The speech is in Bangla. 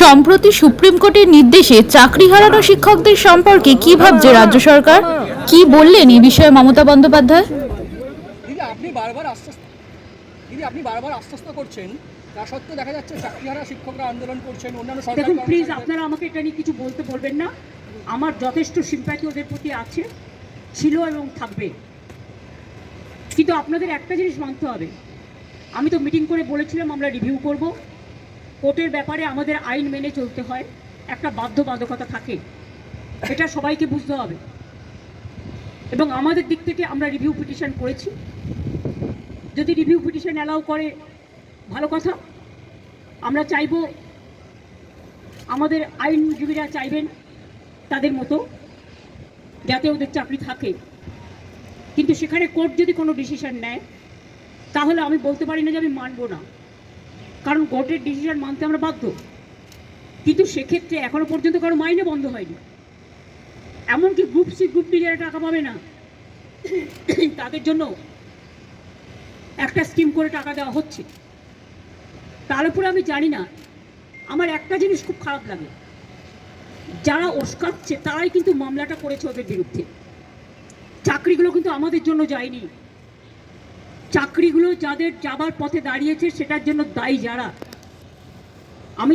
সম্প্রতি সুপ্রিম কোর্টের নির্দেশে চাকরি হারানো শিক্ষকদের সম্পর্কে কি ভাবছে রাজ্য সরকার? কি বললেন এই বিষয়ে মমতা বন্দ্যোপাধ্যায়? দিদি আপনি বারবার আশ্বস্ত দিদি আপনি বারবার আশ্বস্ত করছেন। তা সত্ত্বেও দেখা যাচ্ছে চাকরিহারা শিক্ষকরা আন্দোলন করছেন অন্যান্য সরকারি দেখুন প্লিজ আপনারা আমাকে এটা নিয়ে কিছু বলতে বলবেন না। আমার যথেষ্ট সিম্প্যাথি ওদের প্রতি আছে ছিল এবং থাকবে। কিন্তু আপনাদের একটা জিনিস মানতে হবে। আমি তো মিটিং করে বলেছিলাম আমরা রিভিউ করব। কোর্টের ব্যাপারে আমাদের আইন মেনে চলতে হয়। একটা বাধ্যবাধকতা থাকে। এটা সবাইকে বুঝতে হবে। এবং আমাদের দিক থেকে আমরা রিভিউ পিটিশন করেছি। যদি রিভিউ পিটিশন অ্যালাউ করে, ভালো কথা। আমরা চাইব আমাদের আইনজীবীরা চাইবেন তাদের মতো, যাতে ওদের চাকরি থাকে। কিন্তু সেখানে কোর্ট যদি কোনো ডিসিশন নেয়, তাহলে আমি বলতে পারি না যে আমি মানবো না। কারণ কোর্টের ডিসিশন মানতে আমরা বাধ্য। কিন্তু সেক্ষেত্রে এখনও পর্যন্ত কারও মাইনে বন্ধ হয়নি। এমনকি গ্রুপ সি গ্রুপ ডি যারা টাকা পাবে না, তাদের জন্য একটা স্কিম করে টাকা দেওয়া হচ্ছে। তার উপরে আমি জানি না, আমার একটা জিনিস খুব খারাপ লাগে। যারা ওস্কাচ্ছে তারাই কিন্তু মামলাটা করেছে ওদের বিরুদ্ধে। চাকরিগুলো কিন্তু আমাদের জন্য যায়নি। চাকরিগুলো যাদের যাবার পথে দাঁড়িয়েছে সেটার জন্য দায়ী যারা। আমি